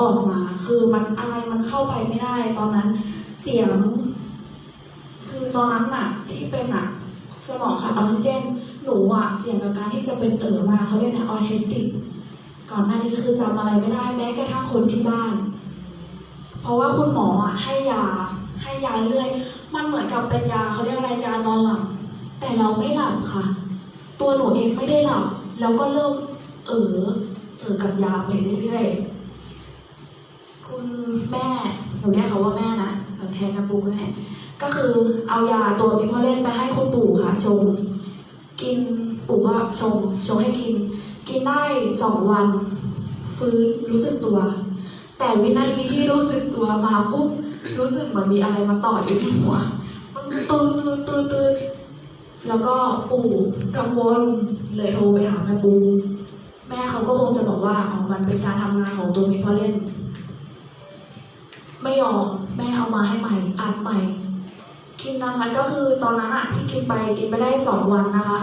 ออกมา คือมันอะไรมันเข้าไปไม่ได้ ตอนนั้นเสียง คือตอนนั้นหน่ะที่เป็นอะสมองขาดออกซิเจน หนูอะเสี่ยงกับการที่จะเป็นเอ๋อมาเขาเรียกนะออทิสติกก่อนหน้านี้คือจำอะไรไม่ได้แม้กระทั่งคนที่บ้าน เพราะว่าคุณหมออะให้ยาให้ยาเรื่อย มันเหมือนกับเป็นยาเขาเรียกอะไรยานอนหลับ แต่เราไม่หลับค่ะ ตัวหนูเองไม่ได้หลับ แล้วก็เริ่มเออเออกับยาไปเรื่อยๆ คุณแม่หนูเรียกเขาว่าแม่นะแทนกันปู่แม่ก็คือเอายาตัวมิพอเล่นไปให้คุณปู่ค่ะชง กินปู่ก็ชงชงให้กิน กินได้สองวัน ฟื้นรู้สึกตัว แต่วินาทีที่รู้สึกตัวมาปุ๊บรู้สึกเหมือนมีอะไรมาต่ออยู่ที่หัวตืดตืดตืดตืดแล้วก็ปู่กังวลเลยโทรไปหาแม่ปูแม่เขาก็คงจะบอกว่าอ๋อมันเป็นการทำงานของตัวมิพอเล่น ไม่ยอมแม่เอามาให้ใหม่อัดใหม่ กินนั้นแล้วก็คือตอนนั้นอะที่กินไปกินไปได้สองวันนะคะ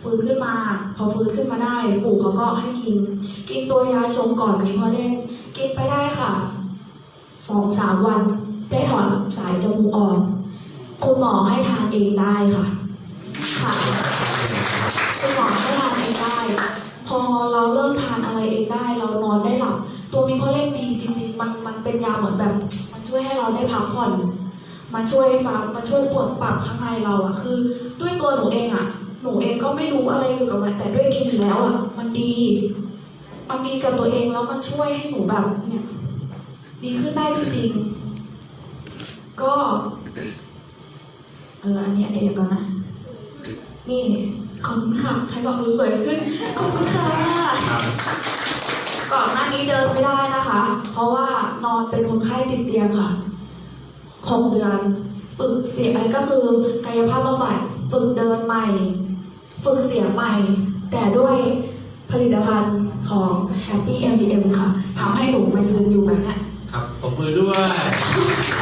ฟื้นขึ้นมา พอฟื้นขึ้นมาได้ ปู่เขาก็ให้กิน กินตัวยาชงก่อนมีพอเล่นกินไปได้ค่ะสองสามวัน ได้ถอนสายจมูกออกคุณหมอให้ทานเองได้ค่ะ ค่ะคุณหมอให้ทานเองได้ พอเราเริ่มทานอะไรเองได้เรา มือนแบบมันช่วยให้เราได้พักผ่อนมันช่วยฟังมันช่วยปลดปรับข้างในเราอะคือ ด้วยตัวหนูเองอะหนูเองก็ไม่รู้อะไรเกี่ยวกับมันแต่ด้วยกินแล้วอะมันดีมันดีกับตัวเองแล้วมันช่วยให้หนูแบบเนี่ยดีขึ้นได้จริงๆก็เอออันนี้อันนี้เดี๋ยวก่อนนะนี่ขอบคุณค่ะใครบอกหนูสวยขึ้นขอบคุณค่ะก่อนหน้านี้เดินไม่ได้นะคะ เพราะว่าน อนเป็นคนไข้ติดเตียงค่ะหกเดือน ฝึกเสียงอะไรก็คือกายภาพบำบัดฝึกเดินใหม่ ฝึกเสียงใหม่ แต่ด้วยผลิตภัณฑ์ของ Happy MDM ค่ะทำให้หนูมายืนอยู่แบบนี้ครับตบมือด้วย